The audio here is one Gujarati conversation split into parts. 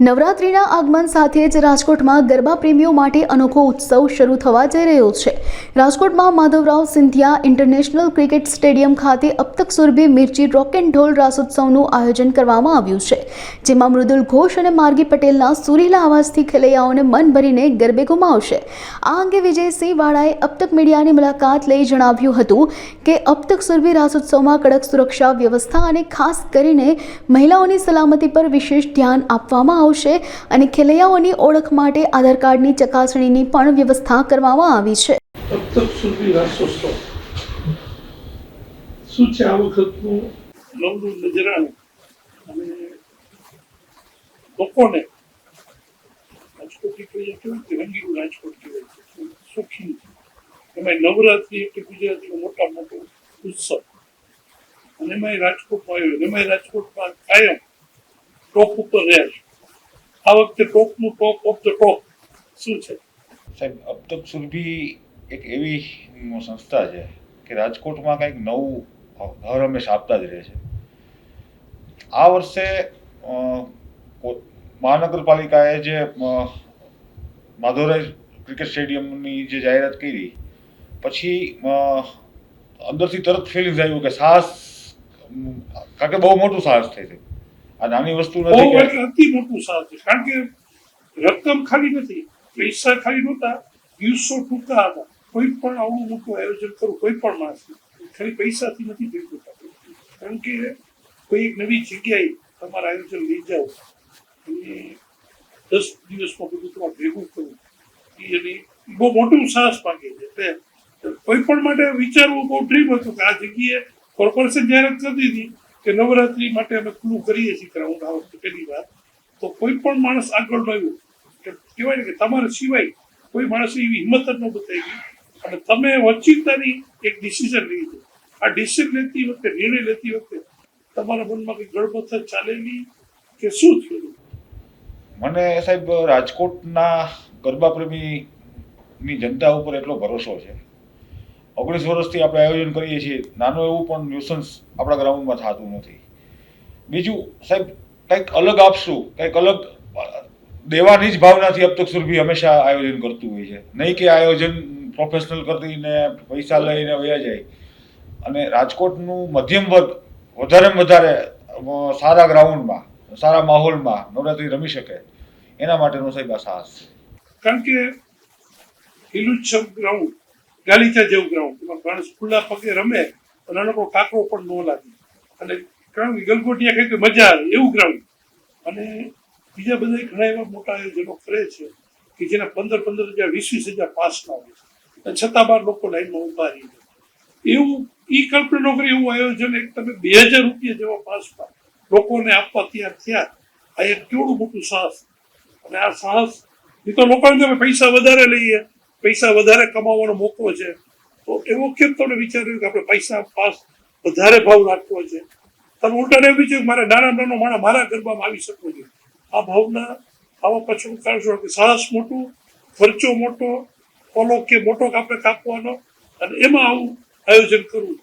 નવરાત્રિના આગમન સાથે જ રાજકોટમાં ગરબા પ્રેમીઓ માટે અનોખો ઉત્સવ શરૂ થવા જઈ રહ્યો છે. રાજકોટમાં Madhavrao Scindia international cricket stadium ખાતે અબતક સુરભી મિર્ચી રોક એન્ડ ઢોલ રાસોત્સવનું આયોજન કરવામાં આવ્યું છે, જેમાં મૃદુલ ઘોષ અને માર્ગી પટેલના સુરીલા અવાજથી ખેલૈયાઓને મન ભરીને ગરબે ગુમાવશે. આ અંગે વિજયસિંહ વાળાએ અબતક મીડિયાની મુલાકાત લઈ જણાવ્યું હતું કે અબતક સુરભી રાસોત્સવમાં કડક સુરક્ષા વ્યવસ્થા અને ખાસ કરીને મહિલાઓની સલામતી પર વિશેષ ધ્યાન આપવામાં આવશે અને ખેલૈયાઓની ઓળખ માટે આધાર કાર્ડની ચકાસણીની પણ વ્યવસ્થા કરવામાં આવી છે. સપ્તસુરવી રાસોત્સવ શું છે આ વખતનું? નવરું નજરાણું. અને લોકોને રાજકોટની પ્રજા કેવું કે રંગીલું રાજકોટ કહેવાય છે. સૂક્ષ્મ એમાં નવરાત્રિ એટલે ગુજરાતીનો મોટા મોટો ઉત્સવ. અને એમાં રાજકોટમાં આવ્યો. એમાં રાજકોટમાં કાયમ ટોપ ઉપર રહ્યા છે. આ વખતે ટોપનું ટોપ ઓફ ધ ટોપ શું છે? સાહેબ અબ તક સુરભી એક એવી સંસ્થા છે કે રાજકોટમાં કંઈક નવું હર હંમેશા આપતા જ રહે છે. આ વર્ષે મહાનગરપાલિકાએ જે અ, માધવરાય ક્રિકેટ સ્ટેડિયમની જે જાહેરાત કરી પછી અંદરથી તરત ફિલિંગ્સ આવ્યું કે સાહસ કારણ કે બહુ મોટું સાહસ થઈ છે. આ નાની વસ્તુ નથી અતિ મોટું સાહસ છે. કારણ કે રકમ ખાલી નથી પૈસા ખાલી નહોતા દિવસો ટૂંકા હતા. કોઈ પણ આવડું મોટું આયોજન કરવું કોઈ પણ માણસ ખાલી પૈસાથી નથી જોઈતું કારણ કે કોઈ એક નવી જગ્યાએ તમારા આયોજન લઈ જાઓ અને દસ દિવસમાં બધું તમારે ભેગું કરવું, એ અને બહુ મોટું સાહસ માંગે છે. એટલે કોઈ પણ માટે વિચારવું બહુ ડ્રીમ હતું કે આ જગ્યાએ કોર્પોરેશન જાહેરાત કરી દીધી કે નવરાત્રી માટે અમે ખુલ્લું કરીએ છીએ ગ્રાઉન્ડ આ વખતે પહેલી વાર તો કોઈ પણ માણસ આગળ ન આવ્યું કહેવાય ને કે તમારા સિવાય કોઈ માણસે એવી હિંમત જ ન બતાવી. અને તમે વચિતાની એક ડિસિઝન લીધો આ ડિસિઝન લેતી વખતે, નિર્ણય લેતી વખતે તમારા મનમાં કઈ ગડબડ ચાલેલી કે શું થયું? મને સાહેબ, રાજકોટના ગરબા પ્રેમીની જનતા ઉપર એટલો ભરોસો છે. ઓગણીસ વર્ષથી આપણે આયોજન કરીએ છીએ. નાનું એવું પણ ન્યુસન્સ આપણા ગ્રાઉન્ડમાં થતું નથી. બીજું, સાહેબ, કંઈક અલગ આપશું. કંઈક અલગ દેવાની જ ભાવનાથી અબ સુરભી હંમેશા આયોજન કરતું હોય છે. નહીં કે આયોજન પ્રોફેશનલ કરીને પૈસા લઈને વયા જાય. અને રાજકોટનું મધ્યમ વર્ગ વધારેમાં વધારે સારા ગ્રાઉન્ડમાં, સારા માહોલમાં નવરાત્રી રમી શકે. એના માટેનો સાહેબ આ સાહસ છે. કારણ કે લીલુંછમ ગ્રાઉન્ડ, ગાલીચા જેવું ગ્રાઉન્ડ, એમાં માણસ ખુલ્લા પગે રમે અને લોકો કાકરો પણ ન લાગે. અને કારણ કે ગલગોટિયા કંઈક મજા આવે, એવું ગ્રાઉન્ડ. અને બીજા બધા ઘણા એવા મોટા આયોજનો કરે છે કે જેના પંદર પંદર હજાર, વીસ વીસ હજાર પાસ હોય અને છતાં બાર લોકો લાઈનમાં ઊભા રહી એવું, ઈ કલ્પના નોકરી એવું આયોજન એક તમે બે હજાર રૂપિયા જેવા પાસમાં લોકોને આપવા તૈયાર થયા. આ એક કેવડું મોટું સાહસ. અને આ સાહસ, એ તો લોકોને તમે પૈસા વધારે લઈએ. પૈસા વધારે કમાવાનો મોકો છે. તો એવો કેમ તમને વિચાર્યું કે આપણે પૈસા પાસ વધારે ભાવ રાખવો છે? તમે ઉલટાને વિચાર્યું કે મારે નાના નાનો માણસ મારા ગરબામાં આવી શકવો જોઈએ આ ભાવના આવા પછીનું કારણ કે સાહસ મોટું, ખર્ચો મોટો ઓલો કે મોટો આપણે કાપવાનો અને એમાં આવું આયોજન કરવું.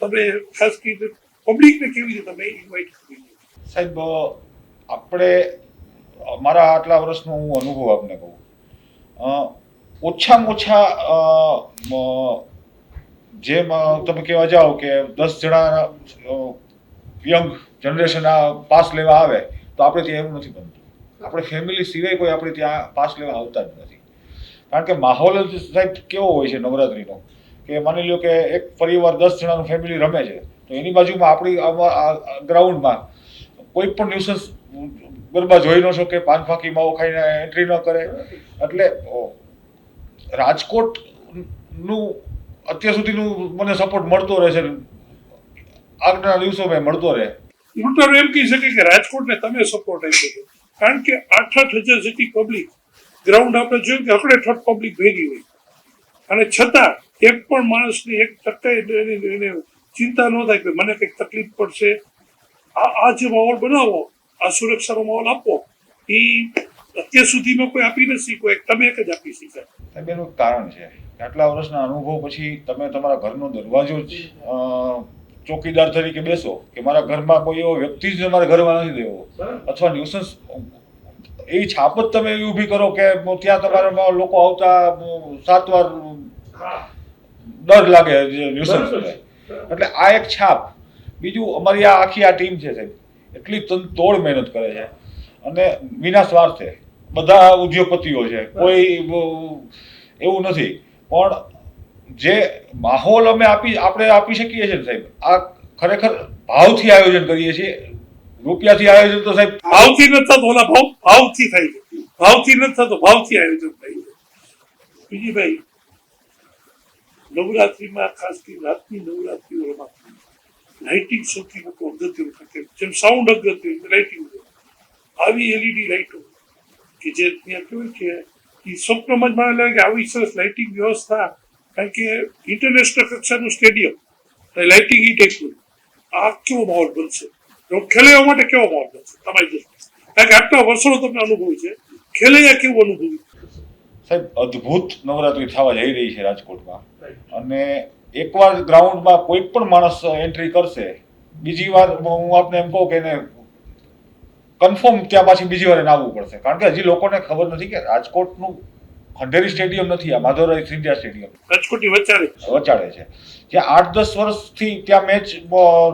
તમે ખાસ કરીને પબ્લિકને કેવી રીતે તમે ઇન્વાઇટ કરી સાહેબ આપણે મારા આટલા વર્ષનો હું અનુભવ આપને કહું. ઓછામાં ઓછા જેમ તમે કહેવા જાઓ કે દસ જણા યંગ જનરેશન આ પાસ લેવા આવે, તો આપણે ત્યાં એવું નથી બનતું. આપણે ફેમિલી સિવાય કોઈ આપણે ત્યાં પાસ લેવા આવતા જ નથી. કારણ કે માહોલ જ સાહેબ કેવો હોય છે નવરાત્રિનો? કે માની લો કે એક પરિવાર દસ જણાનું ફેમિલી રમે છે, તો એની બાજુમાં આપણી ગ્રાઉન્ડમાં કોઈ પણ ન્યુસન્સ ગરબા જોઈ ન શકે પાન ફાંકી માવો ખાઈને એન્ટ્રી ન કરે. એટલે રાજકોટનું અત્યાર સુધીનું મને સપોર્ટ મળતો રહે છે આગળના દિવસોમાં મળતો રહે. ઉલટાનું એમ કહી શકે કે રાજકોટને તમે સપોર્ટ આપી શકો કારણ કે આઠ આઠ હજાર જેટલી પબ્લિક ગ્રાઉન્ડ આપણે જોયું કે અકડે ઠઠ પબ્લિક ભેગી હોય. અને છતાં એક પણ માણસની એક ટકે એને- એને ચિંતા ન થાય કે મને કંઈક તકલીફ પડશે. આ આ જે માહોલ બનાવો આ સુરક્ષાનો માહોલ આપો એ અત્યાર સુધીમાં કોઈ આપી નથી. કોઈ તમે એક જ આપી શક્યા સાહેબ. એનું કારણ છે કે આટલા વર્ષના અનુભવ પછી તમે તમારા ઘરનો દરવાજો જ ચોકીદાર તરીકે બેસો કે મારા ઘરમાં કોઈ એવો વ્યક્તિ જ મારા ઘરમાં નથી દેવો. બરાબર. અથવા ન્યુસન્સ એવી છાપ જ તમે એવી ઊભી કરો કે ત્યાં તમારા લોકો આવતા સાત વાર ડર લાગે. એટલે આ એક છાપ. બીજું અમારી આ આખી આ ટીમ છે સાહેબ. એટલી તોડ મહેનત કરે છે. અને વિના સ્વાર્થે બધા ઉદ્યોગપતિઓ છે. કોઈ એવું નથી. પણ જે માહોલ અમે આપી આપણે આપી શકીએ છીએ સાહેબ આ ખરેખર ભાવથી આયોજન કરીએ છીએ. રૂપિયાથી આયોજન તો સાહેબ ભાવથી નથી થતું, ઓલા ભાવ ભાવથી થાય છે ભાવથી નથી થતું, ભાવથી આયોજન થાય છે બીજી ભાઈ નવરાત્રિમાં ખાસ કરી રાતની નવરાત્રિઓમાં લાઇટિંગ સૌથી મોટો અગત્યનો থাকে જેમ સાઉન્ડ અગત્ય લાઇટિંગ આવી એલઈડી લાઇટો કે જે ત્યાં કેવું કે એ સ્વપ્નમાં જ મને લાગે કે આવી સરસ લાઇટિંગ વ્યવસ્થા કારણ કે ઇન્ટરનેશનલ કક્ષાનું સ્ટેડિયમ લાઇટિંગ ઈ આ કેવો માહોલ બનશે. તો એવા માટે કેવો માહોલ છે? તમારી દ્રષ્ટિએ. કારણ કે આટલા વર્ષોનો તમને અનુભવ છે. ખેલૈયા કેવું અનુભવ્યું સાહેબ અદ્ભુત નવરાત્રી થવા જઈ રહી છે રાજકોટમાં. અને એકવાર ગ્રાઉન્ડમાં કોઈ પણ માણસ એન્ટ્રી કરશે બીજી વાર હું આપને એમ કહું કે એને કન્ફર્મ ત્યાં પાછી બીજી વાર એને આવવું પડશે. કારણ કે હજી લોકોને ખબર નથી કે રાજકોટનું ખંડેરી સ્ટેડિયમ નથી આ માધવરાય સિંધિયા સ્ટેડિયમ. કચકુટી વચાડે વચાડે છે. ત્યાં આઠ દસ વર્ષથી ત્યાં મેચ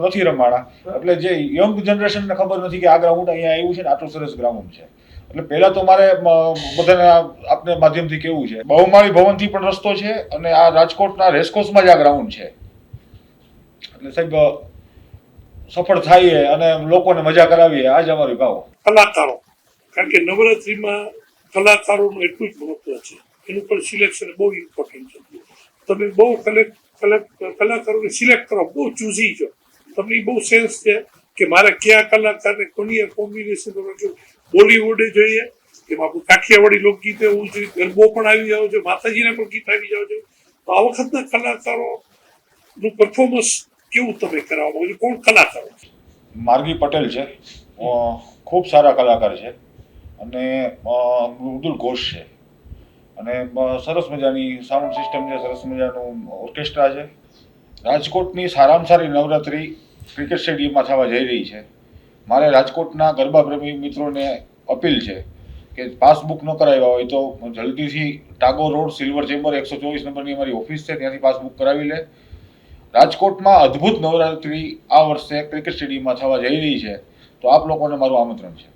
નથી રમાણા. એટલે જે યંગ જનરેશનને ખબર નથી કે આ ગ્રાઉન્ડ અહીંયા આવ્યું છે ને આટલું સરસ ગ્રાઉન્ડ છે. એટલે પહેલા તો મારે બધાને આપને માધ્યમથી કેવું છે. બહુમાળી ભવનથી પણ રસ્તો છે અને આ રાજકોટના રેસકોર્સમાં જ આ ગ્રાઉન્ડ છે. એટલે સાહેબ સફળ થાય અને લોકોને મજા કરાવીએ. આ જ અમારી ભાવ. કલાકારો કારણ કે નવરાત્રીમાં કલાકારોનું એટલું જ મહત્વ છે. એનું પણ સિલેક્શન બહુ ઇમ્પોર્ટન્ટ છે. તમે બહુ કલેક્ટ કલાકારોને સિલેક્ટ કરો, બહુ ચૂઝી છો. તમને બહુ સેન્સ છે કે મારે કયા કલાકારને, કોની કોમ્બિનેશન કરવું બોલીવુડે જોઈએ કે આપણું કાઠિયાવાડી લોકગીત હોવું જોઈએ, ગરબો પણ આવી જાવ છે, માતાજીના પણ ગીત આવી જાવ છે. તો આ વખતના કલાકારોનું પરફોર્મન્સ કેવું તમે કરાવો? છો કોણ કલાકારો? માર્ગી પટેલ છે. ખૂબ સારા કલાકાર છે. અને મૃદુલ ઘોષ છે. અને સરસ મજાની સાઉન્ડ સિસ્ટમ છે, સરસ મજાનું ઓર્કેસ્ટ્રા છે. રાજકોટની સારામાં સારી નવરાત્રિ ક્રિકેટ સ્ટેડિયમમાં થવા જઈ રહી છે. મારે રાજકોટના ગરબા પ્રેમી મિત્રોને અપીલ છે કે પાસબુક ન કરાવ્યા હોય તો જલ્દીથી ટાગોર રોડ, સિલ્વર ચેમ્બર, એકસો ચોવીસ નંબરની અમારી ઓફિસ છે, ત્યાંથી પાસબુક કરાવી લે. રાજકોટમાં અદ્ભુત નવરાત્રિ આ વર્ષે ક્રિકેટ સ્ટેડિયમમાં થવા જઈ રહી છે. તો આપ લોકોને મારું આમંત્રણ છે.